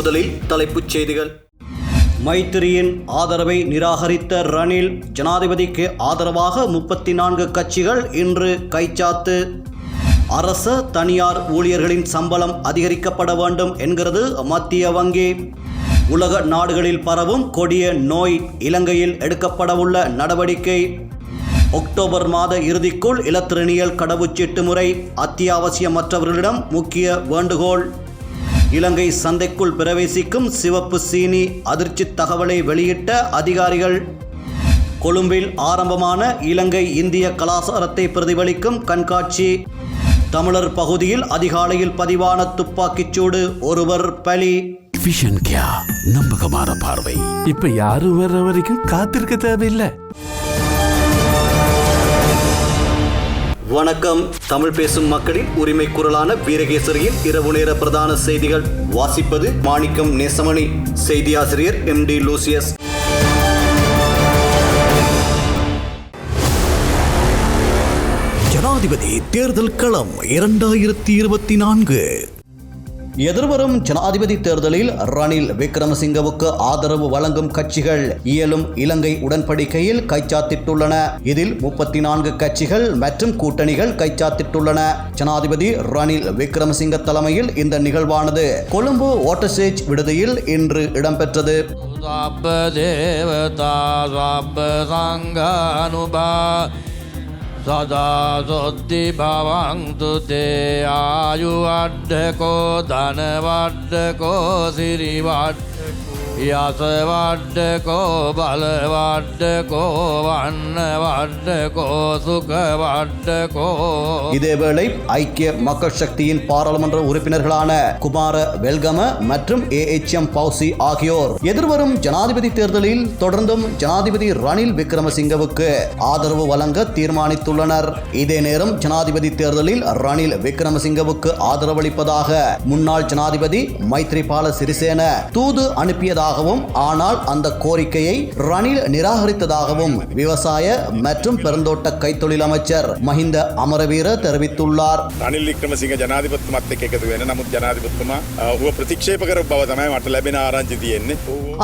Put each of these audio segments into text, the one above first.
முதலில் தலைப்புச் செய்திகள். மைத்திரியின் ஆதரவை நிராகரித்த ரணில் ஜனாதிபதிக்கு ஆதரவாக முப்பத்தி நான்கு கட்சிகள் இன்று கைச்சாத்து. அரச தனியார் ஊழியர்களின் சம்பளம் அதிகரிக்கப்பட வேண்டும் என்கிறது மத்திய வங்கி. உலக நாடுகளில் பரவும் கொடிய நோய் இலங்கையில் எடுக்கப்படவுள்ள நடவடிக்கை. அக்டோபர் மாத இறுதிக்குள் இலத்திரனியல் கடவுச்சீட்டு முறை அத்தியாவசியமற்றவர்களிடம் முக்கிய வேண்டுகோள். இலங்கை சந்தைக்குள் பிரவேசிக்கும் சிவப்பு சீனி அதிர்ச்சி தகவலை வெளியிட்ட அதிகாரிகள். கொழும்பில் ஆரம்பமான இலங்கை இந்திய கலாச்சாரத்தை பிரதிபலிக்கும் கண்காட்சி. தமிழர் பகுதியில் அதிகாலையில் பதிவான துப்பாக்கிச்சூடு ஒருவர் பலி. விஷன் கியா நம்பகமான பார்வை. இப்ப யாரும் வர்ற வரைக்கும் காத்திருக்க தேவையில்லை. வணக்கம். தமிழ் பேசும் மக்களின் உரிமை குரலான வீரகேசரியின் இரவு நேர பிரதான செய்திகள். வாசிப்பது மாணிக்கம் நேசமணி. செய்தி ஆசிரியர் எம் டி லூசியஸ். ஜனாதிபதி தேர்தல் களம் இரண்டாயிரத்தி இருபத்தி நான்கு. எதிர்வரும் ஜனாதிபதி தேர்தலில் ரணில் விக்ரமசிங்கவுக்கு ஆதரவு வழங்கும் கட்சிகள் இயலும் இலங்கை உடன்படிக்கையில் கைச்சாத்திட்டுள்ளன. இதில் முப்பத்தி நான்கு கட்சிகள் மற்றும் கூட்டணிகள் கைச்சாத்திட்டுள்ளன. ஜனாதிபதி ரணில் விக்ரமசிங்க தலைமையில் இந்த நிகழ்வானது. கொழும்பு ஓட்டசேஜ் விடுதியில் இன்று இடம்பெற்றது. தேவதா සදා සොද්දි භවන්තු තේ ආයුවඩ්ඩකෝ ධනවඩ්ඩකෝ සිරිවඩ්ඩකෝ යසවඩ්ඩකෝ බලවඩ්ඩකෝ වන්න වඩ්ඩකෝ සුකවඩ්ඩකෝ இதேவேளை ஐக்கிய மக்கள் சக்தியின் பாராளுமன்ற உறுப்பினர்களான குமார வெல்கம மற்றும் ஏ எச் எம் பௌசி ஆகியோர் எதிர்வரும் ஜனாதிபதி தேர்தலில் தொடர்ந்தும் ஜனாதிபதி ரணில் விக்ரமசிங்கவுக்கு ஆதரவு வழங்க தீர்மானித்துள்ளனர் இதே நேரம் ஜனாதிபதி தேர்தலில் ரணில் விக்ரமசிங்கவுக்கு ஆதரவளிப்பதாக முன்னாள் ஜனாதிபதி மைத்ரிபால சிறிசேன தூது வந்ததாகவும் ஆனால் அந்த கோரிக்கையை ரணில் நிராகரித்ததாகவும் விவசாய மற்றும் பெருந்தோட்ட கைத்தொழில் அமைச்சர் மஹிந்த அமரவீர தெரிவித்துள்ளார். ரணில் விக்ரமசிங்க ஜனாதிபதி ಮತ್ತೆ கேட்கறது நமக்கு ஜனாதிபதிமா பிரதிக்ஷேபகர பவதமாய் மற்ற லெபின ஆராய்ச்சி என்ன?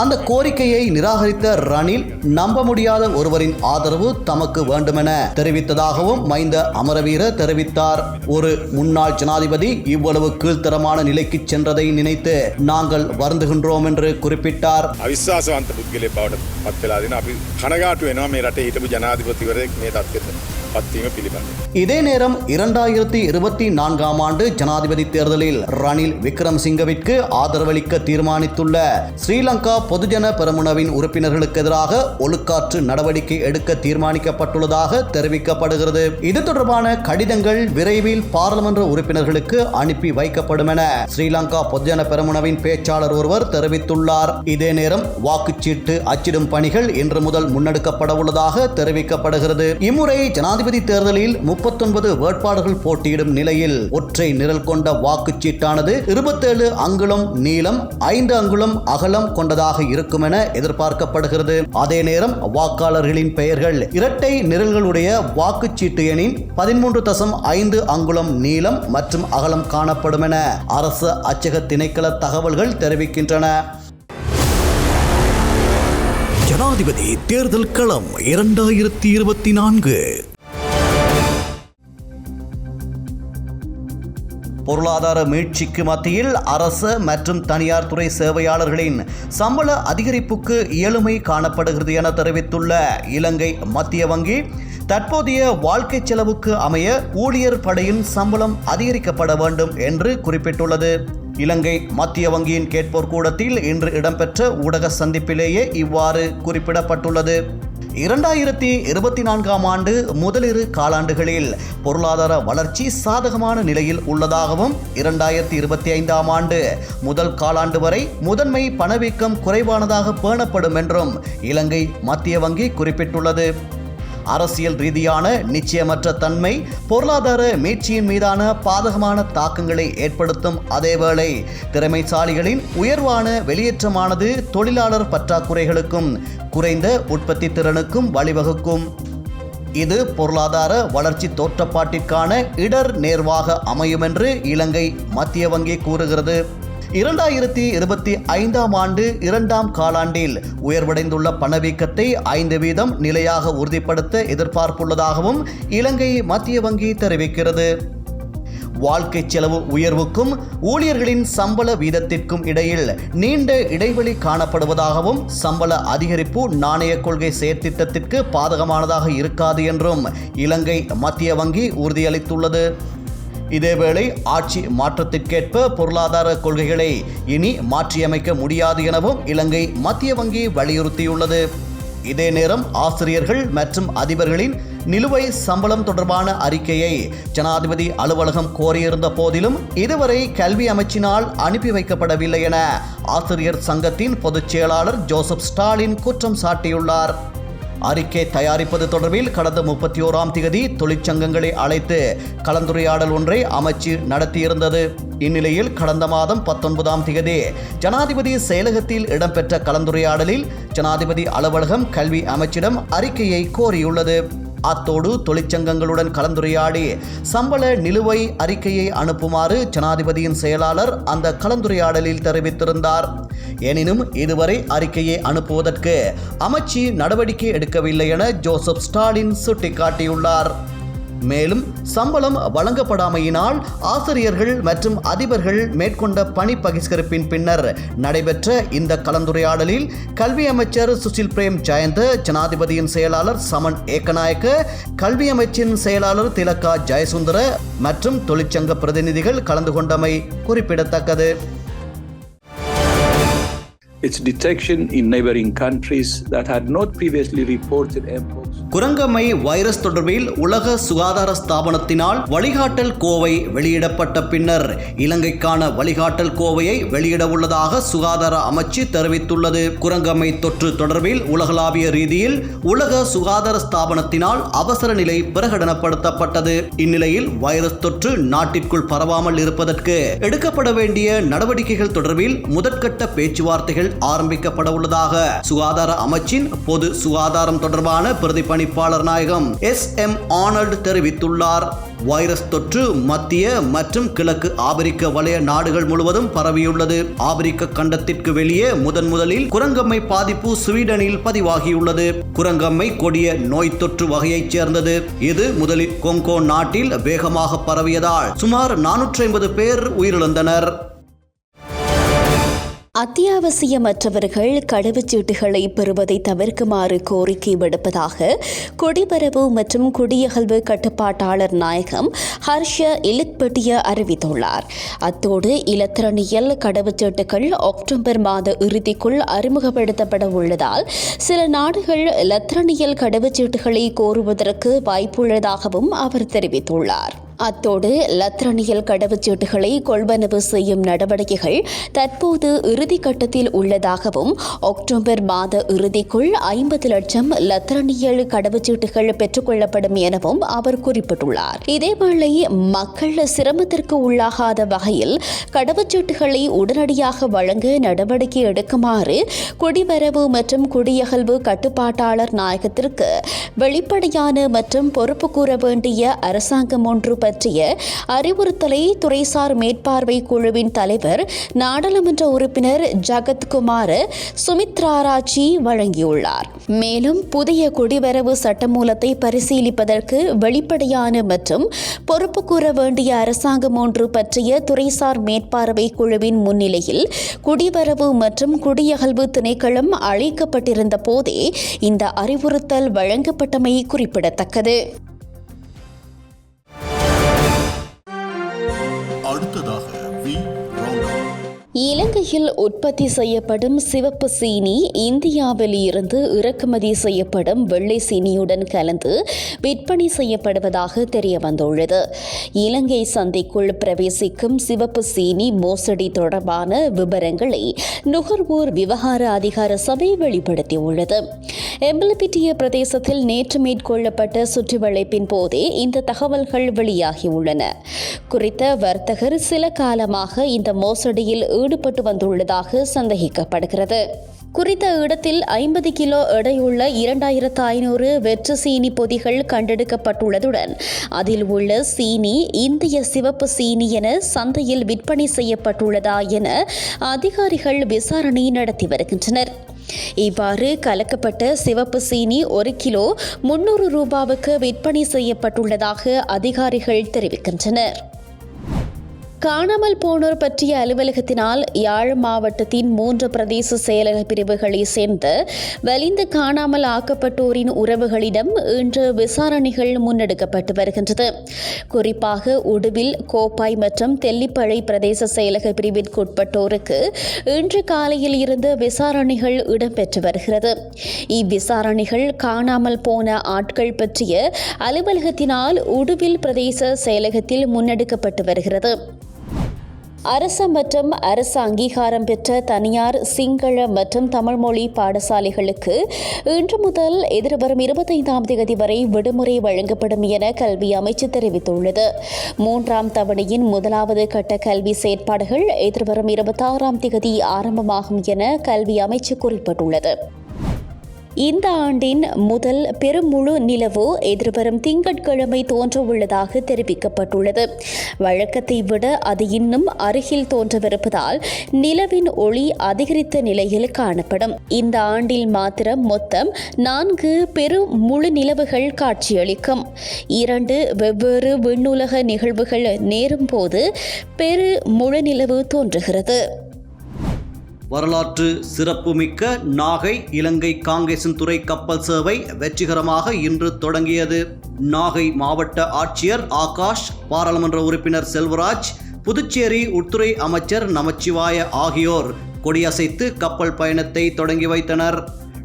அந்த கோரிக்கையை நிராகரித்த ரணில் நம்ப முடியாத ஒருவரின் ஆதரவு தமக்கு வேண்டுமென தெரிவித்ததாகவும் மைந்த அமரவீர தெரிவித்தார். ஒரு முன்னாள் ஜனாதிபதி இவ்வளவு கீழ்த்தரமான நிலைக்கு சென்றதை நினைத்து நாங்கள் வருந்துகின்றோம் என்று குறிப்பிட்டு හෙක්ටාර් අවිශ්වාසවන්ත පුද්ගලය බවට පත්වෙලාදෙන අපි කනගාටු වෙනවා මේ රට හිටපු ජනාධිපතිවරයෙක් මේ තත්වෙත பத்தையுமே பிலிபன் இதே நேரம் இரண்டாயிரத்தி இருபத்தி நான்காம் ஆண்டு ஜனாதிபதி தேர்தலில் ரணில் விக்ரம்சிங்கவிற்கு ஆதரவளிக்க தீர்மானித்துள்ள ஸ்ரீலங்கா பொதுஜன பெருமுனவின் உறுப்பினர்களுக்கு எதிராக ஒழுக்காற்று நடவடிக்கை எடுக்க தீர்மானிக்கப்பட்டுள்ளதாக தெரிவிக்கப்படுகிறது. இது தொடர்பான கடிதங்கள் விரைவில் பாராளுமன்ற உறுப்பினர்களுக்கு அனுப்பி வைக்கப்படும் என ஸ்ரீலங்கா பொதுஜன பெரமுனவின் பேச்சாளர் ஒருவர் தெரிவித்துள்ளார். இதே நேரம் வாக்குச்சீட்டு அச்சிடும் பணிகள் இன்று முதல் முன்னெடுக்கப்பட உள்ளதாக தெரிவிக்கப்படுகிறது. இம்முறை ஜனாதிபதி தேர்தலில் முப்பத்தொன்பது வேட்பாளர்கள் போட்டியிடும் நிலையில் ஒற்றை நிரல் கொண்ட வாக்குச்சீட்டானது இருபத்தேழு அங்குலம் நீளம் ஐந்து அங்குலம் அகலம் கொண்டதாக இருக்கும் என எதிர்பார்க்கப்படுகிறது. அதே நேரம் வாக்காளர்களின் பெயர்கள் இரட்டை நிரல்களுடைய வாக்குச்சீட்டு எண்ணின் பதிமூன்று தசம் ஐந்து அங்குலம் நீளம் மற்றும் அகலம் காணப்படும் என அரசு அச்சக திணைக்கள தகவல்கள் தெரிவிக்கின்றன. ஜனாதிபதி தேர்தல் களம் இரண்டாயிரத்தி இருபத்தி நான்கு. பொருளாதார மீட்சிக்கு மத்தியில் அரசு மற்றும் தனியார் துறை சேவையாளர்களின் சம்பள அதிகரிப்புக்கு இயலுமை காணப்படுகிறது என தெரிவித்துள்ள இலங்கை மத்திய வங்கி தற்போதைய வாழ்க்கை செலவுக்கு அமைய ஊழியர் படையின் சம்பளம் அதிகரிக்கப்பட வேண்டும் என்று குறிப்பிட்டுள்ளது. இலங்கை மத்திய வங்கியின் கேட்போர் கூடத்தில் இன்று இடம்பெற்ற ஊடக சந்திப்பிலேயே இவ்வாறு குறிப்பிடப்பட்டுள்ளது. இரண்டாயிரத்தி இருபத்தி நான்காம் ஆண்டு முதலிரு காலாண்டுகளில் பொருளாதார வளர்ச்சி சாதகமான நிலையில் உள்ளதாகவும் இரண்டாயிரத்தி இருபத்தி ஐந்தாம் ஆண்டு முதல் காலாண்டு வரை முதன்மை பணவீக்கம் குறைவானதாக பேணப்படும் என்றும் இலங்கை மத்திய வங்கி குறிப்பிட்டுள்ளது. அரசியல் ரீதியான நிச்சயமற்ற தன்மை பொருளாதார மீட்சியின் மீதான பாதகமான தாக்கங்களை ஏற்படுத்தும் அதேவேளை திறமைசாலிகளின் உயர்வான வெளியேற்றமானது தொழிலாளர் பற்றாக்குறைகளுக்கும் குறைந்த உற்பத்தி திறனுக்கும் வழிவகுக்கும். இது பொருளாதார வளர்ச்சி தோற்றப்பாட்டிற்கான இடர் நேர்வாக அமையும் என்று இலங்கை மத்திய வங்கி கூறுகிறது. இரண்டாயிரத்தி இருபத்தி ஐந்தாம் ஆண்டு இரண்டாம் காலாண்டில் உயர்வடைந்துள்ள பணவீக்கத்தை ஐந்து வீதம் நிலையாக உறுதிப்படுத்த எதிர்பார்ப்புள்ளதாகவும் இலங்கை மத்திய வங்கி தெரிவிக்கிறது. வாழ்க்கை செலவு உயர்வுக்கும் ஊழியர்களின் சம்பள வீதத்திற்கும் இடையில் நீண்ட இடைவெளி காணப்படுவதாகவும் சம்பள அதிகரிப்பு நாணய கொள்கை செயற்திட்டத்திற்கு பாதகமானதாக இருக்காது என்றும் இலங்கை மத்திய வங்கி உறுதியளித்துள்ளது. இதேவேளை ஆட்சி மாற்றத்திற்கேற்ப பொருளாதார கொள்கைகளை இனி மாற்றியமைக்க முடியாது எனவும் இலங்கை மத்திய வங்கி வலியுறுத்தியுள்ளது. இதே நேரம் ஆசிரியர்கள் மற்றும் அதிபர்களின் நிலுவை சம்பளம் தொடர்பான அறிக்கையை ஜனாதிபதி அலுவலகம் கோரியிருந்த போதிலும் இதுவரை கல்வி அமைச்சினால் அனுப்பி வைக்கப்படவில்லை என ஆசிரியர் சங்கத்தின் பொதுச் செயலாளர் ஜோசப் ஸ்டாலின் குற்றம் சாட்டியுள்ளார். அறிக்கை தயாரிப்பது தொடர்பில் கடந்த முப்பத்தி ஓராம் திகதி தொழிற்சங்கங்களை அழைத்து கலந்துரையாடல் ஒன்றை அமைச்சு நடத்தியிருந்தது. இந்நிலையில் கடந்த மாதம் பத்தொன்பதாம் திகதி ஜனாதிபதி செயலகத்தில் இடம்பெற்ற கலந்துரையாடலில் ஜனாதிபதி அலுவலகம் கல்வி அமைச்சிடம் அறிக்கையை கோரியுள்ளது. அத்தோடு தொழிற்சங்கங்களுடன் கலந்துரையாடி சம்பள நிலுவை அறிக்கையை அனுப்புமாறு ஜனாதிபதியின் செயலாளர் அந்த கலந்துரையாடலில் தெரிவித்திருந்தார். எனினும் இதுவரை அறிக்கையை அனுப்புவதற்கு அமைச்சு நடவடிக்கை எடுக்கவில்லை என ஜோசப் ஸ்டாலின் சுட்டிக்காட்டியுள்ளார். மேலும் சம்பளம் வழங்கப்படாமையினால் ஆசிரியர்கள் மற்றும் அதிபர்கள் மேற்கொண்ட பணி பகிஷ்கரிப்பின் பின்னர் நடைபெற்ற இந்த கலந்துரையாடலில் கல்வி அமைச்சர் சுசில் பிரேம் ஜெயந்த ஜனாதிபதியின் செயலாளர் சமன் ஏக்கநாயக்க கல்வி அமைச்சின் செயலாளர் திலக்கா ஜெயசுந்தர மற்றும் தொழிற்சங்க பிரதிநிதிகள் கலந்து கொண்டமை குறிப்பிடத்தக்கது. Its detection in neighboring countries that had not previously reported mpox குரங்கமை வைரஸ் தொடர்பில் உலக சுகாதார ஸ்தாபனத்தினால் வழிகாட்டல் கோவை வெளியிடப்பட்ட பின்னர் இலங்கைக்கான வழிகாட்டல் கோவையை வெளியிட உள்ளதாக சுகாதார அமைச்சு தெரிவித்துள்ளது. குரங்கமை தொற்று தொடர்பில் உலகளாவிய ரீதியில் உலக சுகாதார ஸ்தாபனத்தினால் அவசர நிலை பிரகடனப்படுத்தப்பட்டது. இந்நிலையில் வைரஸ் தொற்று நாட்டிற்குள் பரவாமல் இருப்பதற்கு எடுக்கப்பட வேண்டிய நடவடிக்கைகள் தொடர்பில் முதற்கட்ட பேச்சுவார்த்தைகள் ஆரம்பிக்கப்பட உள்ளதாக சுகாதார அமைச்சின் பொது சுகாதாரம் தொடர்பான பிரதிபலிப்பாளர் நாயகம் எஸ் எம் ஆனல்ட் தெரிவித்துள்ளார். வைரஸ் தொற்று மத்திய மற்றும் கிழக்கு ஆப்பிரிக்க வலய நாடுகள் முழுவதும் பரவியுள்ளது. ஆப்பிரிக்க கண்டத்திற்கு வெளியே முதன் முதலில் குரங்கம்மை பாதிப்பு ஸ்வீடனில் பதிவாகியுள்ளது. குரங்கம்மை கொடிய நோய் தொற்று வகையைச் சேர்ந்தது. இது முதலில் கொங்கோ நாட்டில் வேகமாக பரவியதால் சுமார் நானூற்றி ஐம்பது பேர் உயிரிழந்தனர். அத்தியாவசியமற்றவர்கள் கடவுச்சீட்டுகளை பெறுவதை தவிர்க்குமாறு கோரிக்கை விடுப்பதாக குடிபரவு மற்றும் குடியகல்வு கட்டுப்பாட்டாளர் நாயகம் ஹர்ஷ இலுக்பட்டிய அறிவித்துள்ளார். அத்தோடு இலத்திரனியல் கடவுச்சீட்டுகள் அக்டோபர் மாத இறுதிக்குள் அறிமுகப்படுத்தப்பட உள்ளதால் சில நாடுகள் இலத்திரனியல் கடவுச்சீட்டுகளை கோருவதற்கு வாய்ப்புள்ளதாகவும் அவர் தெரிவித்துள்ளார். அத்தோடு லத்திரனியல் கடவுச்சீட்டுகளை கொள்வனவு செய்யும் நடவடிக்கைகள் தற்போது இறுதி கட்டத்தில் உள்ளதாகவும் அக்டோபர் மாத இறுதிக்குள் ஐம்பது லட்சம் லத்திரனியல் கடவுச்சீட்டுகள் பெற்றுக்கொள்ளப்படும் எனவும் அவர் குறிப்பிட்டுள்ளார். இதேவேளை மக்கள் சிரமத்திற்கு உள்ளாகாத வகையில் கடவுச்சீட்டுகளை உடனடியாக வழங்க நடவடிக்கை எடுக்குமாறு குடிவரவு மற்றும் குடியகல்வு கட்டுப்பாட்டாளர் நாயகத்திற்கு வெளிப்படையான மற்றும் பொறுப்பு கூற வேண்டிய அரசாங்கம் ஒன்று பற்றிய அறிவுறுத்தலை துறைசார் மேற்பார்வை குழுவின் தலைவர் நாடாளுமன்ற உறுப்பினர் ஜகத்குமார் சுமித்ராராஜி வழங்கியுள்ளார். மேலும் புதிய குடிவரவு சட்டமூலத்தை பரிசீலிப்பதற்கு வெளிப்படையான மற்றும் பொறுப்பு கூற வேண்டிய அரசாங்கம் ஒன்று பற்றிய துறைசார் மேற்பார்வை குழுவின் முன்னிலையில் குடிவரவு மற்றும் குடியகல்வு திணைக்களம் அழைக்கப்பட்டிருந்த போதே இந்த அறிவுறுத்தல் வழங்கப்பட்டமை குறிப்பிடத்தக்கது. இலங்கையில் உற்பத்தி செய்யப்படும் சிவப்பு சீனி இந்தியாவில் இருந்து இறக்குமதி செய்யப்படும் வெள்ளை சீனியுடன் கலந்து விற்பனை செய்யப்படுவதாக தெரிய வந்துள்ளது இலங்கை சந்தைக்குள் பிரவேசிக்கும் சிவப்பு சீனி மோசடி தொடர்பான விவரங்களை நுகர்வோர் விவகார அதிகார சபை வெளிப்படுத்தியுள்ளது. எம்பலப்பிட்டிய பிரதேசத்தில் நேற்று மேற்கொள்ளப்பட்ட சுற்றுவளைப்பின் போதே இந்த தகவல்கள் வெளியாகியுள்ளன. குறித்த வர்த்தகர் சில காலமாக இந்த மோசடியில் ஈடுபட்டு வந்துள்ளதாக சந்தேகிக்கப்படுகிறது. குறித்த இடத்தில் ஐம்பது கிலோ எடையுள்ள இரண்டாயிரத்து ஐநூறு வெற்று சீனி பொதிகள் கண்டெடுக்கப்பட்டுள்ளதுடன் அதில் உள்ள சீனி இந்திய சிவப்பு சீனி என சந்தையில் விற்பனை செய்யப்பட்டுள்ளதா என அதிகாரிகள் விசாரணை நடத்தி வருகின்றனர். இவ்வாறு கலக்கப்பட்ட சிவப்பு சீனி ஒரு கிலோ முன்னூறு ரூபாவுக்கு விற்பனை செய்யப்பட்டுள்ளதாக அதிகாரிகள் தெரிவிக்கின்றனர். காணாமல் போனோர் பற்றிய அலுவலகத்தினால் யாழ் மாவட்டத்தின் மூன்று பிரதேச செயலக பிரிவுகளை சேர்ந்த வலிந்து காணாமல் ஆக்கப்பட்டோரின் உறவுகளிடம் இன்று விசாரணைகள் முன்னெடுக்கப்பட்டு வருகின்றது. குறிப்பாக உடுவில் கோப்பாய் மற்றும் தெல்லிப்பழை பிரதேச செயலக பிரிவிற்குட்பட்டோருக்கு இன்று காலையில் இருந்து விசாரணைகள் இடம்பெற்று வருகிறது. இவ்விசாரணைகள் காணாமல் போன ஆட்கள் பற்றிய அலுவலகத்தினால் உடுவில் பிரதேச செயலகத்தில் முன்னெடுக்கப்பட்டு வருகிறது. அரச மற்றும் அரசு அங்கீகாரம் பெற்ற தனியார் சிங்கள மற்றும் தமிழ் மொழி பாடசாலைகளுக்கு இன்று முதல் எதிர்வரும் இருபத்தைந்தாம் தேதி வரை விடுமுறை வழங்கப்படும் என கல்வி அமைச்சு தெரிவித்துள்ளது. மூன்றாம் தவணையின் முதலாவது கட்ட கல்வி செயற்பாடுகள் எதிர்வரும் இருபத்தாறாம் தேதி ஆரம்பமாகும் என கல்வி அமைச்சு குறிப்பிட்டுள்ளது. இந்த ஆண்டின் முதல் பெருமுழு நிலவு எதிர்வரும் திங்கட்கிழமை தோன்றவுள்ளதாக தெரிவிக்கப்பட்டுள்ளது. வழக்கத்தை விட அது இன்னும் அருகில் தோன்றவிருப்பதால் நிலவின் ஒளி அதிகரித்த நிலையில் காணப்படும். இந்த ஆண்டில் மாத்திரம் மொத்தம் நான்கு பெரு முழு நிலவுகள் காட்சியளிக்கும். இரண்டு வெவ்வேறு விண்ணுலக நிகழ்வுகள் நேரும் போது பெரு முழு நிலவு தோன்றுகிறது. வரலாற்று சிறப்புமிக்க நாகை இலங்கை காங்கேசன்துறை கப்பல் சேவை வெற்றிகரமாக இன்று தொடங்கியது. நாகை மாவட்ட ஆட்சியர் ஆகாஷ் பாராளுமன்ற உறுப்பினர் செல்வராஜ் புதுச்சேரி உள்துறை அமைச்சர் நமச்சிவாய ஆகியோர் கொடியசைத்து கப்பல் பயணத்தை தொடங்கி வைத்தனர்.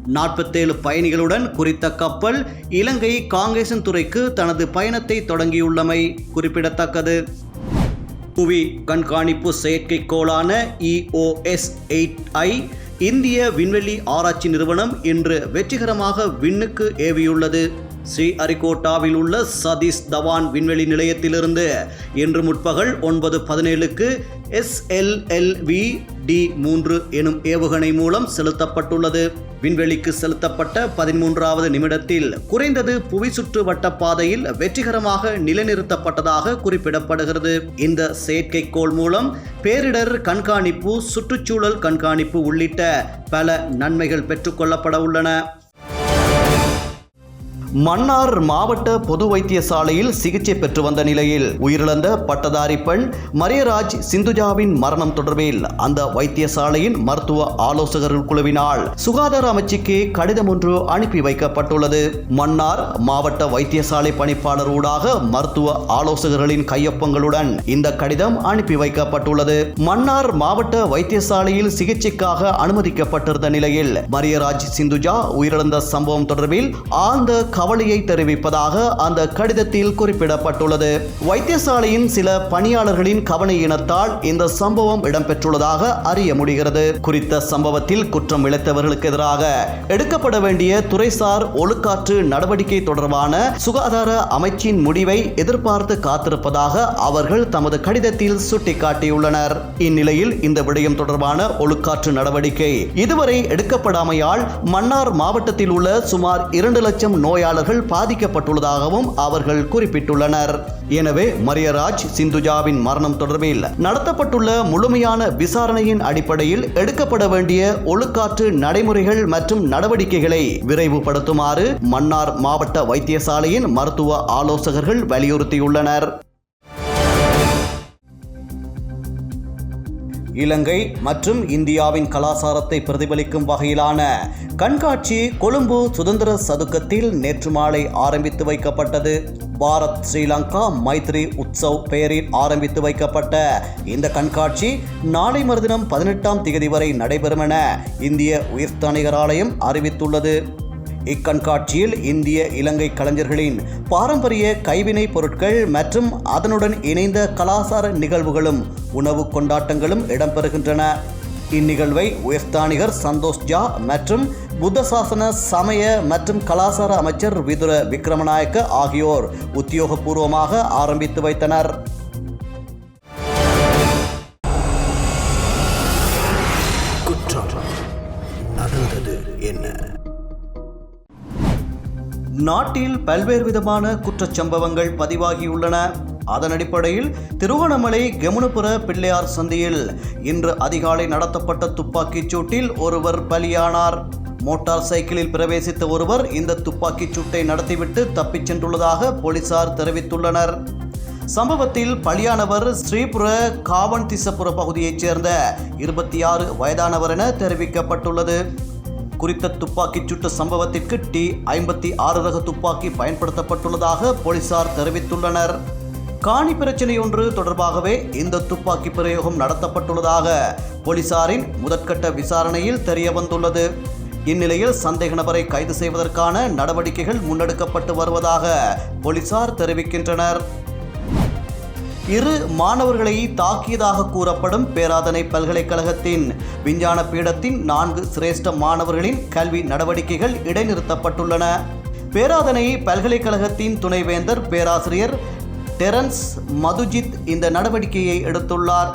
நாற்பத்தேழு பயணிகளுடன் குறித்த கப்பல் இலங்கை காங்கேசன் துறைக்கு தனது பயணத்தை தொடங்கியுள்ளமை குறிப்பிடத்தக்கது. புவி கண்காணிப்பு செயற்கைக்கோளான இஓஎஸ் எயிட் ஐ இந்திய விண்வெளி ஆராய்ச்சி நிறுவனம் இன்று வெற்றிகரமாக விண்ணுக்கு ஏவியுள்ளது. ஸ்ரீஹரிகோட்டாவில் உள்ள சதீஷ் தவான் விண்வெளி நிலையத்திலிருந்து இன்று முற்பகல் ஒன்பது பதினேழுக்கு எஸ்எல்எல்வி டி மூன்று எனும் ஏவுகணை மூலம் செலுத்தப்பட்டுள்ளது. விண்வெளிக்கு செலுத்தப்பட்ட பதிமூன்றாவது நிமிடத்தில் குறைந்தது புவி சுற்று வட்ட பாதையில் வெற்றிகரமாக நிலைநிறுத்தப்பட்டதாக குறிப்பிடப்படுகிறது. இந்த செயற்கைக்கோள் மூலம் பேரிடர் கண்காணிப்பு சுற்றுச்சூழல் கண்காணிப்பு உள்ளிட்ட பல நன்மைகள் பெற்றுக்கொள்ளப்பட உள்ளன. மன்னார் மாவட்ட பொது வைத்தியசாலையில் சிகிச்சை பெற்று வந்த நிலையில் உயிரிழந்த பட்டதாரி பெண் மரியராஜ் சிந்துஜாவின் மரணம் தொடர்பில் அந்த வைத்தியசாலையின் மருத்துவ ஆலோசகர்கள் குழுவினால் சுகாதார அமைச்சுக்கு கடிதம் ஒன்று அனுப்பி வைக்கப்பட்டுள்ளது. மன்னார் மாவட்ட வைத்தியசாலை பணிப்பாளர் ஊடாக மருத்துவ ஆலோசகர்களின் கையொப்பங்களுடன் இந்த கடிதம் அனுப்பி வைக்கப்பட்டுள்ளது. மன்னார் மாவட்ட வைத்தியசாலையில் சிகிச்சைக்காக அனுமதிக்கப்பட்டிருந்த நிலையில் மரியராஜ் சிந்துஜா உயிரிழந்த சம்பவம் தொடர்பில் ஆழ்ந்த கவலையை தெரிவிப்பதாக அந்த கடிதத்தில் குறிப்பிடப்பட்டுள்ளது. வைத்தியசாலையின் சில பணியாளர்களின் கவனையினத்தால் இந்த சம்பவம் இடம்பெற்றுள்ளதாக அறிய முடிகிறது. குறித்த சம்பவத்தில் குற்றம் இழைத்தவர்களுக்கு எதிராக எடுக்கப்பட வேண்டிய துறைசார் ஒழுக்காற்று நடவடிக்கை தொடர்பான சுகாதார அமைச்சின் முடிவை எதிர்பார்த்து காத்திருப்பதாக அவர்கள் தமது கடிதத்தில் சுட்டிக்காட்டியுள்ளனர். இந்நிலையில் இந்த விடயம் தொடர்பான ஒழுக்காற்று நடவடிக்கை இதுவரை எடுக்கப்படாமையால் மன்னார் மாவட்டத்தில் உள்ள சுமார் இரண்டு லட்சம் தொழிலாளர்கள் பாதிக்கப்பட்டுள்ளதாகவும் அவர்கள் குறிப்பிட்டுள்ளனர். எனவே மரியராஜ் சிந்துஜாவின் மரணம் தொடர்பில் நடத்தப்பட்டுள்ள முழுமையான விசாரணையின் அடிப்படையில் எடுக்கப்பட வேண்டிய ஒழுக்காற்று நடைமுறைகள் மற்றும் நடவடிக்கைகளை விரைவுபடுத்துமாறு மன்னார் மாவட்ட வைத்தியசாலையின் மருத்துவ ஆலோசகர்கள் வலியுறுத்தியுள்ளனர். இலங்கை மற்றும் இந்தியாவின் கலாச்சாரத்தை பிரதிபலிக்கும் வகையிலான கண்காட்சி கொழும்பு சுதந்திர சதுக்கத்தில் நேற்று மாலை ஆரம்பித்து வைக்கப்பட்டது. பாரத் ஸ்ரீலங்கா மைத்ரி உற்சவ் பெயரில் ஆரம்பித்து வைக்கப்பட்ட இந்த கண்காட்சி நாளை மறுதினம் பதினெட்டாம் தேதி வரை நடைபெறும் என இந்திய உயிர்த்தணிகராலயம் அறிவித்துள்ளது. இக்கண்காட்சியில் இந்திய இலங்கை கலைஞர்களின் பாரம்பரிய கைவினைப் பொருட்கள் மற்றும் அதனுடன் இணைந்த கலாசார நிகழ்வுகளும் உணவு கொண்டாட்டங்களும் இடம்பெறுகின்றன. இந்நிகழ்வை உயர்ஸ்தானிகர் சந்தோஷ் ஜா மற்றும் புத்த சாசன சமய மற்றும் கலாசார அமைச்சர் விதுர விக்ரமநாயக்க ஆகியோர் உத்தியோகபூர்வமாக ஆரம்பித்து வைத்தனர். நாட்டில் பல்வேறு விதமான குற்றச்சம்பவங்கள் பதிவாகியுள்ளன. அதன் அடிப்படையில் திருவண்ணாமலை கெமுனபுர பிள்ளையார் சந்தையில் இன்று அதிகாலை நடத்தப்பட்ட துப்பாக்கிச் சூட்டில் ஒருவர் பலியானார். மோட்டார் சைக்கிளில் பிரவேசித்த ஒருவர் இந்த துப்பாக்கிச் சூட்டை நடத்திவிட்டு தப்பிச் சென்றுள்ளதாக போலீசார் தெரிவித்துள்ளனர். சம்பவத்தில் பலியானவர் ஸ்ரீபுர காவன்திசபுர பகுதியைச் சேர்ந்த இருபத்தி ஆறு வயதானவர் என தெரிவிக்கப்பட்டுள்ளது. குறித்த துப்பாக்கிச் சூட்டு சம்பவத்திற்கு டி ஐம்பத்தி ஆறு ரக துப்பாக்கி பயன்படுத்தப்பட்டுள்ளதாக போலீசார் தெரிவித்துள்ளனர். காணி பிரச்சனை ஒன்று தொடர்பாகவே இந்த துப்பாக்கி பிரயோகம் நடத்தப்பட்டுள்ளதாக போலீசாரின் முதற்கட்ட விசாரணையில் தெரியவந்துள்ளது. இந்நிலையில் சந்தேக நபரை கைது செய்வதற்கான நடவடிக்கைகள் முன்னெடுக்கப்பட்டு வருவதாக போலீசார் தெரிவிக்கின்றனர். இரு மாணவர்களை தாக்கியதாக கூறப்படும் பேராதனை பல்கலைக்கழகத்தின் விஞ்ஞான பீடத்தின் நான்கு சிரேஷ்ட மாணவர்களின் கல்வி நடவடிக்கைகள் இடைநிறுத்தப்பட்டுள்ளன. பேராதனை பல்கலைக்கழகத்தின் துணைவேந்தர் பேராசிரியர் டெரன்ஸ் மதுஜித் இந்த நடவடிக்கையை எடுத்துள்ளார்.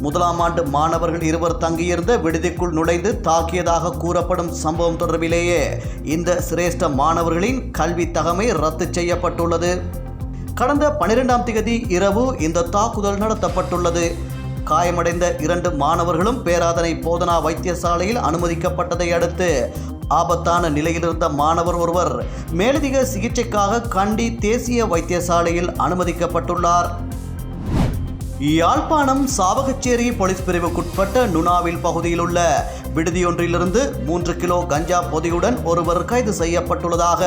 முதலாம் ஆண்டு மாணவர்கள் இருவர் தங்கியிருந்த விடுதிக்குள் நுழைந்து தாக்கியதாக கூறப்படும் சம்பவம் தொடர்பிலேயே இந்த சிரேஷ்ட மாணவர்களின் கல்வி தகமை ரத்து செய்யப்பட்டுள்ளது. கடந்த பனிரெண்டாம் தேதி இரவு இந்த தாக்குதல் நடத்தப்பட்டுள்ளது. காயமடைந்த இரண்டு மாணவர்களும் பேராதனை போதனா வைத்தியசாலையில் அனுமதிக்கப்பட்டதை அடுத்து ஆபத்தான நிலையில் இருந்த மாணவர் ஒருவர் மேலதிக சிகிச்சைக்காக கண்டி தேசிய வைத்தியசாலையில் அனுமதிக்கப்பட்டுள்ளார். யாழ்ப்பாணம் சாவகச்சேரி போலீஸ் பிரிவுக்குட்பட்ட நுனாவில் பகுதியில் உள்ள விடுதியொன்றிலிருந்து மூன்று கிலோ கஞ்சா பொதியுடன் ஒருவர் கைது செய்யப்பட்டுள்ளதாக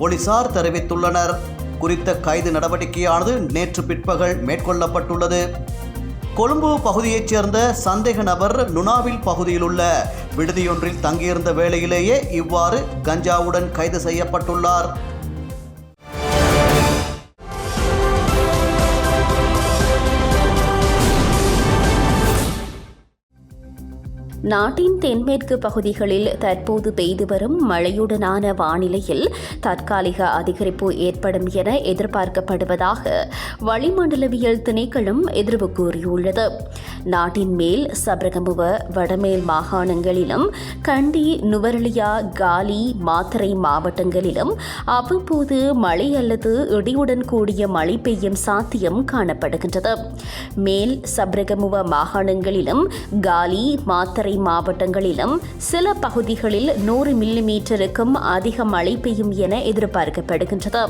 போலீசார் தெரிவித்துள்ளனர். குறித்த கைது நடவடிக்கையானது நேற்று பிற்பகல் மேற்கொள்ளப்பட்டுள்ளது. கொழும்பு பகுதியைச் சேர்ந்த சந்தேக நபர் நுனாவில் பகுதியில் உள்ள விடுதியொன்றில் தங்கியிருந்த வேளையிலேயே இவ்வாறு கஞ்சாவுடன் கைது செய்யப்பட்டுள்ளார். நாட்டின் தென்மேற்கு பகுதிகளில் தற்போது பெய்து வரும் மழையுடனான வானிலையில் தற்காலிக அதிகரிப்பு ஏற்படும் என எதிர்பார்க்கப்படுவதாக வளிமண்டலவியல் திணைக்களம் எதிர்வு கூறியுள்ளது. நாட்டின் மேல் சபரகமுவ வடமேல் மாகாணங்களிலும் கண்டி நுவரலியா காலி மாத்தரை மாவட்டங்களிலும் அவ்வப்போது மழை அல்லது இடியுடன் கூடிய மழை பெய்யும் சாத்தியம் காணப்படுகின்றது. மேல் சபரகமுவ மாகாணங்களிலும் காலி மாத்தரை மாத்தறை மாவட்டங்களிலும் சில பகுதிகளில் நூறு மில்லிமீட்டருக்கும் அதிக மழை பெய்யும் என எதிர்பார்க்கப்படுகின்றது.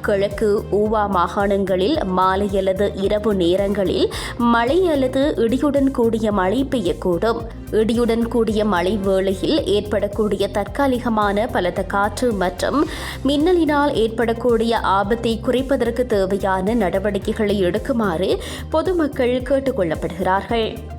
கிழக்கு ஊவா மாகாணங்களில் மாலை அல்லது இரவு நேரங்களில் மழை அல்லது இடியுடன் கூடிய மழை பெய்யக்கூடும். இடியுடன் கூடிய மழை வேளையில் ஏற்படக்கூடிய தற்காலிகமான பலத்த காற்று மற்றும் மின்னலினால் ஏற்படக்கூடிய ஆபத்தை குறைப்பதற்கு தேவையான நடவடிக்கைகளை எடுக்குமாறு பொதுமக்கள் கேட்டுக்கொள்ளப்படுகிறார்கள்.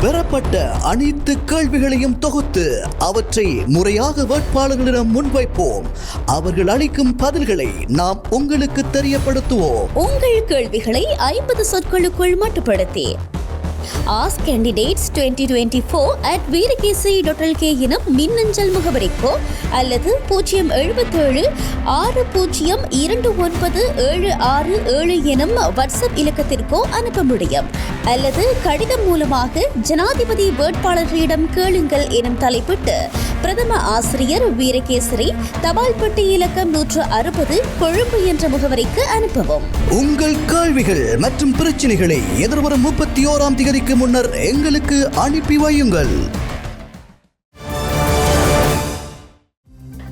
பெறப்பட்ட அனைத்து கேள்விகளையும் தொகுத்து அவற்றை முறையாக வேட்பாளர்களிடம் முன்வைப்போம். அவர்கள் அளிக்கும் பதில்களை நாம் உங்களுக்கு தெரியப்படுத்துவோம். உங்கள் கேள்விகளை ஐம்பது சொற்களுக்குள் மட்டுப்படுத்தி. Ask candidates twenty twenty four at Virakesari dot LK எனும் மின்னஞ்சல் முகவரிக்கோ அல்லது பூஜ்ஜியம் எழுபத்தேழு ஆறு பூஜ்ஜியம் இரண்டு ஒன்பது ஏழு ஆறு ஏழு எனும் வாட்ஸ்அப் இலக்கத்திற்கோ அனுப்ப முடியும். அல்லது கடிதம் மூலமாக ஜனாதிபதி வேட்பாளர்களிடம் கேளுங்கள் எனும் தலைப்பிட்டு பிரதம ஆசிரியர் வீரகேசரி தபால் பெட்டி இலக்கம் நூற்று அறுபது கொழும்பு என்ற முகவரிக்கு அனுப்பவும். உங்கள் கேள்விகள் மற்றும் பிரச்சனைகளை எதிர்வரும் முப்பத்தி ஓராம் தேதிக்கு முன்னர் எங்களுக்கு அனுப்பி வையுங்கள்.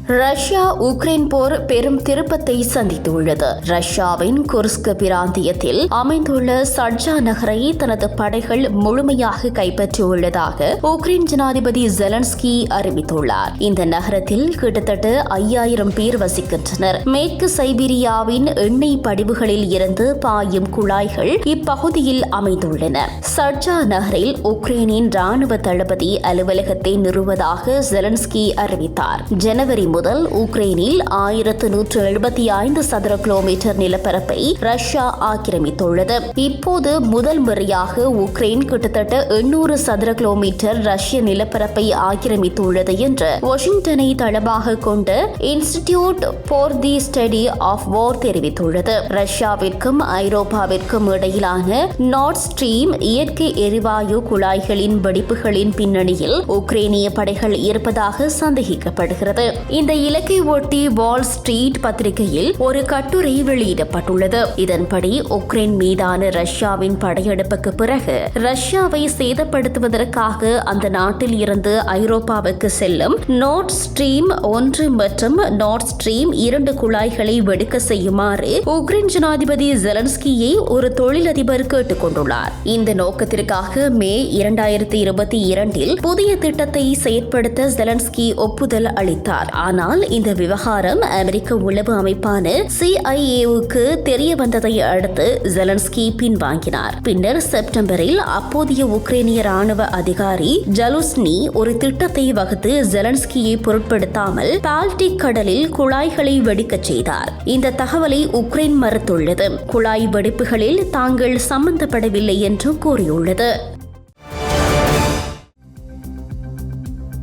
ரஷ்யா உக்ரைன் போர் பெரும் திருப்பத்தை சந்தித்துள்ளது. ரஷ்யாவின் குர்ஸ்க் பிராந்தியத்தில் அமைந்துள்ள சட்ஜா நகரை தனது படைகள் முழுமையாக கைப்பற்றியுள்ளதாக உக்ரைன் ஜனாதிபதி ஜெலன்ஸ்கி அறிவித்துள்ளார். இந்த நகரத்தில் கிட்டத்தட்ட ஐயாயிரம் பேர் வசிக்கின்றனர். மேற்கு சைபீரியாவின் எண்ணெய் படிவுகளில் இருந்து பாயும் குழாய்கள் இப்பகுதியில் அமைந்துள்ளன. சட்ஜா நகரில் உக்ரைனின் ராணுவ தளபதி அலுவலகத்தை நிறுவதாக ஜெலன்ஸ்கி அறிவித்தார். ஜனவரி முதல் உக்ரைனில் ஆயிரத்து நூற்று எழுபத்தி ஐந்து சதுர கிலோமீட்டர் நிலப்பரப்பை ரஷ்யா ஆக்கிரமித்துள்ளது. இப்போது முதல் முறையாக உக்ரைன் கிட்டத்தட்ட எண்ணூறு சதுர கிலோமீட்டர் ரஷ்ய நிலப்பரப்பை ஆக்கிரமித்துள்ளது என்று வாஷிங்டனை தளமாக கொண்ட institute for the study of war தெரிவித்துள்ளது. ரஷ்யாவிற்கும் ஐரோப்பாவிற்கும் இடையிலான நார்த் ஸ்ட்ரீம் இயற்கை எரிவாயு குழாய்களின் வெடிப்புகளின் பின்னணியில் உக்ரைனிய படைகள் இருப்பதாக சந்தேகிக்கப்படுகிறது. இந்த இலக்கை ஒட்டி வால் ஸ்ட்ரீட் பத்திரிகையில் ஒரு கட்டுரை வெளியிடப்பட்டுள்ளது. இதன்படி உக்ரைன் மீதான ரஷ்யாவின் படையெடுப்புக்கு பிறகு ரஷ்யாவை சேதப்படுத்துவதற்காக அந்த நாட்டில் இருந்து ஐரோப்பாவுக்கு செல்லும் நார்த் ஸ்ட்ரீம் ஒன்று மற்றும் நார்த் ஸ்ட்ரீம் இரண்டு குழாய்களை வெடுக்க செய்யுமாறு உக்ரைன் ஜனாதிபதி ஜெலன்ஸ்கியை ஒரு தொழிலதிபர் கேட்டுக் கொண்டுள்ளார். இந்த நோக்கத்திற்காக மே இரண்டாயிரத்தி இருபத்தி இரண்டில் புதிய திட்டத்தை செயற்படுத்த ஜெலன்ஸ்கி ஒப்புதல் அளித்தார். ஆனால் இந்த விவகாரம் அமெரிக்க உளவு அமைப்பான சிஐஏவுக்கு தெரிய வந்ததை அடுத்து ஜெலன்ஸ்கி பின்வாங்கினார். பின்னர் செப்டம்பரில் அப்போதைய உக்ரைனிய ராணுவ அதிகாரி ஜலுஸ்னி ஒரு திட்டத்தை வகுத்து ஜெலன்ஸ்கியை பொருட்படுத்தாமல் பால்டிக் கடலில் குழாய்களை வெடிக்கச் செய்தார். இந்த தகவலை உக்ரைன் மறுத்துள்ளது. குழாய் வெடிப்புகளில் தாங்கள் சம்பந்தப்படவில்லை என்று கூறியுள்ளது.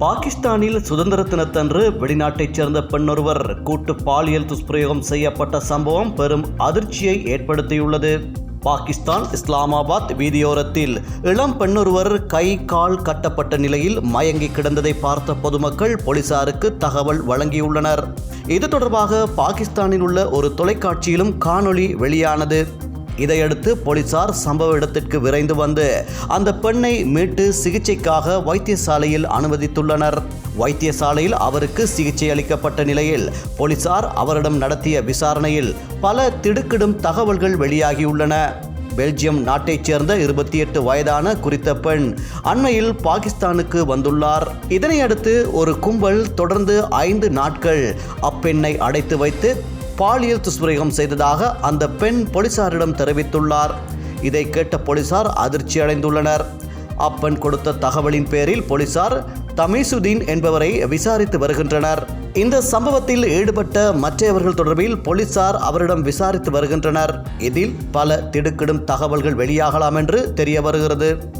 பாகிஸ்தானில் சுதந்திர தினத்தன்று வெளிநாட்டைச் சேர்ந்த பெண்ணொருவர் கூட்டு பாலியல் துஷ்பிரயோகம் செய்யப்பட்ட சம்பவம் பெரும் அதிர்ச்சியை ஏற்படுத்தியுள்ளது. பாகிஸ்தான் இஸ்லாமாபாத் வீதியோரத்தில் இளம் பெண்ணொருவர் கை கால் கட்டப்பட்ட நிலையில் மயங்கி கிடந்ததை பார்த்த பொதுமக்கள் போலீசாருக்கு தகவல் வழங்கியுள்ளனர். இது தொடர்பாக பாகிஸ்தானில் உள்ள ஒரு தொலைக்காட்சியிலும் காணொளி வெளியானது. இதையடுத்து போலீசார் சம்பவ இடத்திற்கு விரைந்து வந்து அந்த பெண்ணை மீட்டு சிகிச்சைக்காக வைத்தியசாலையில் அனுமதித்துள்ளனர். வைத்தியசாலையில் அவருக்கு சிகிச்சை அளிக்கப்பட்ட நிலையில் போலீசார் அவரிடம் நடத்திய விசாரணையில் பல திடுக்கிடும் தகவல்கள் வெளியாகியுள்ளன. பெல்ஜியம் நாட்டைச் சேர்ந்த இருபத்தி எட்டு வயதான குறித்த பெண் அண்மையில் பாகிஸ்தானுக்கு வந்துள்ளார். இதனையடுத்து ஒரு கும்பல் தொடர்ந்து ஐந்து நாட்கள் அப்பெண்ணை அடைத்து வைத்து பாலியல் துஷ்பிரயோகம் செய்ததாக அந்த பெண் போலீசாரிடம் தெரிவித்துள்ளார். இதை கேட்ட போலீசார் அதிர்ச்சி அடைந்துள்ளனர். அப்பெண் கொடுத்த தகவலின் பேரில் போலீசார் தமிசுதீன் என்பவரை விசாரித்து வருகின்றனர். இந்த சம்பவத்தில் ஈடுபட்ட மற்றவர்கள் தொடர்பில் போலீசார் அவரிடம் விசாரித்து வருகின்றனர். இதில் பல திடுக்கிடும் தகவல்கள் வெளியாகலாம் என்று தெரிய வருகிறது.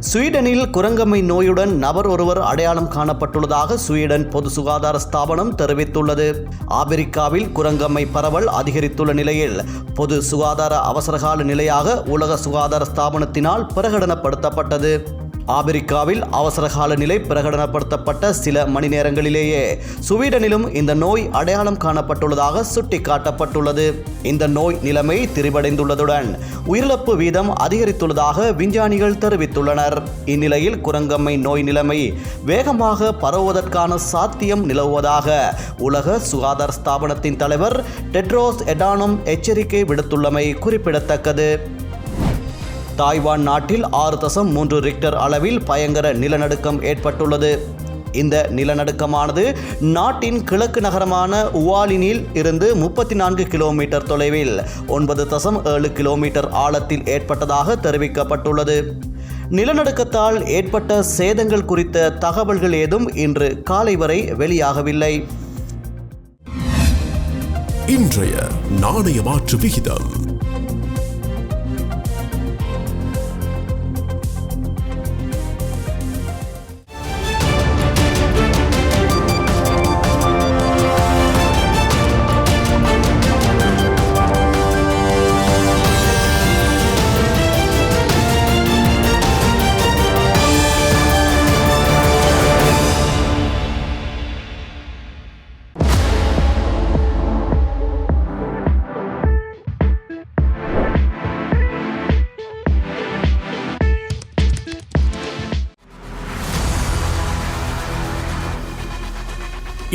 ஸ்வீடனில் குரங்கம்மை நோயுடன் நபர் ஒருவர் அடையாளம் காணப்பட்டுள்ளதாக ஸ்வீடன் பொது சுகாதார ஸ்தாபனம் தெரிவித்துள்ளது. ஆப்பிரிக்காவில் குரங்கம்மை பரவல் அதிகரித்துள்ள நிலையில் பொது சுகாதார அவசரகால நிலையாக உலக சுகாதார ஸ்தாபனத்தினால் பிரகடனப்படுத்தப்பட்டது. ஆப்பிரிக்காவில் அவசரகால நிலை பிரகடனப்படுத்தப்பட்ட சில மணி நேரங்களிலேயே சுவீடனிலும் இந்த நோய் அடையாளம் காணப்பட்டுள்ளதாக சுட்டிக்காட்டப்பட்டுள்ளது. இந்த நோய் நிலைமை திரிவடைந்துள்ளதுடன் உயிரிழப்பு வீதம் அதிகரித்துள்ளதாக விஞ்ஞானிகள் தெரிவித்துள்ளனர். இந்நிலையில் குரங்கம்மை நோய் நிலைமை வேகமாக பரவுவதற்கான சாத்தியம் நிலவுவதாக உலக சுகாதார ஸ்தாபனத்தின் தலைவர் டெட்ரோஸ் எடானம் எச்சரிக்கை விடுத்துள்ளமை குறிப்பிடத்தக்கது. தாய்வான் நாட்டில் ஆறு தசம் மூன்று ரிக்டர் அளவில் பயங்கர நிலநடுக்கம் ஏற்பட்டுள்ளது. இந்த நிலநடுக்கமானது நாட்டின் கிழக்கு நகரமான உவாலினில் இருந்து முப்பத்தி நான்கு கிலோமீட்டர் தொலைவில் ஒன்பது தசம் ஏழு கிலோமீட்டர் ஆழத்தில் ஏற்பட்டதாக தெரிவிக்கப்பட்டுள்ளது. நிலநடுக்கத்தால் ஏற்பட்ட சேதங்கள் குறித்த தகவல்கள் ஏதும் இன்று காலை வரை வெளியாகவில்லை. இன்றைய நாணய மாற்று விகிதம்.